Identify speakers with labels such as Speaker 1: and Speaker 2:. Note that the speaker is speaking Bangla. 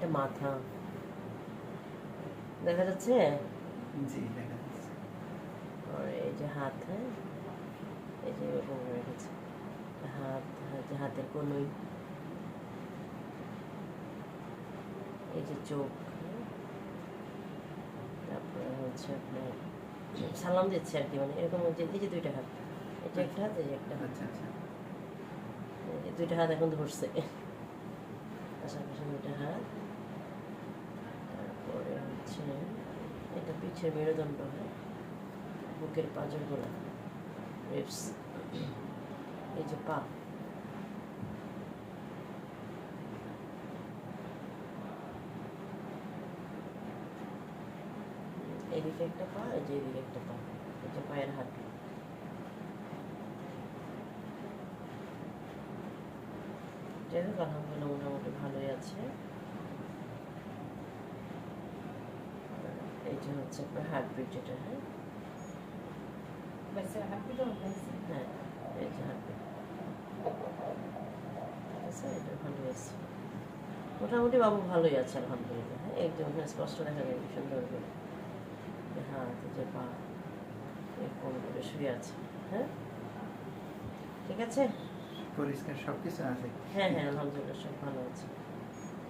Speaker 1: একটা মাথা। দেখা যাচ্ছে?
Speaker 2: জি দেখা যাচ্ছে।
Speaker 1: আর এই যে হাত হ্যাঁ? এই যে এরকম হাত হাত- হাতের কনুই এই যে চোখ হ্যাঁ? তারপরে হচ্ছে আপনার সালাম দিচ্ছে আর কি মানে এরকম যে এই যে দুইটা হাত এটা একটা হাত এই যে একটা হাত।
Speaker 2: আচ্ছা আচ্ছা।
Speaker 1: দুইটা হাত এখন ধরছে। পাশাপাশি দুইটা হাত তারপরে হচ্ছে এটা পিছের মেরুদণ্ড হয়। বুকের পাঁজর গোলা রিপস এই যে পা। এদিকে একটা পা, এই যে এদিকে একটা পা, এই যে পায়ের হাঁটু যাই হোক, আলহামদুলিল্লাহ, মোটামুটি ভালোই আছে আর যে হচ্ছে আপনার হার্টবিট যেটা হ্যাঁ? হ্যাঁ এই যে হার্টবিট আছে এটা আছে। মোটামুটি বাবু ভালোই আছে আলহামদুলিল্লাহ হ্যাঁ? একদম ওখানে স্পষ্ট দেখা যায় সুন্দর করে যে হাত যে পা এরকম করে শুয়ে আছে হ্যাঁ? ঠিক আছে?
Speaker 2: পরিষ্কার সব কিছু আছে।
Speaker 1: হ্যাঁ হ্যাঁ আলহামদুলিল্লাহ সব ভালো আছে।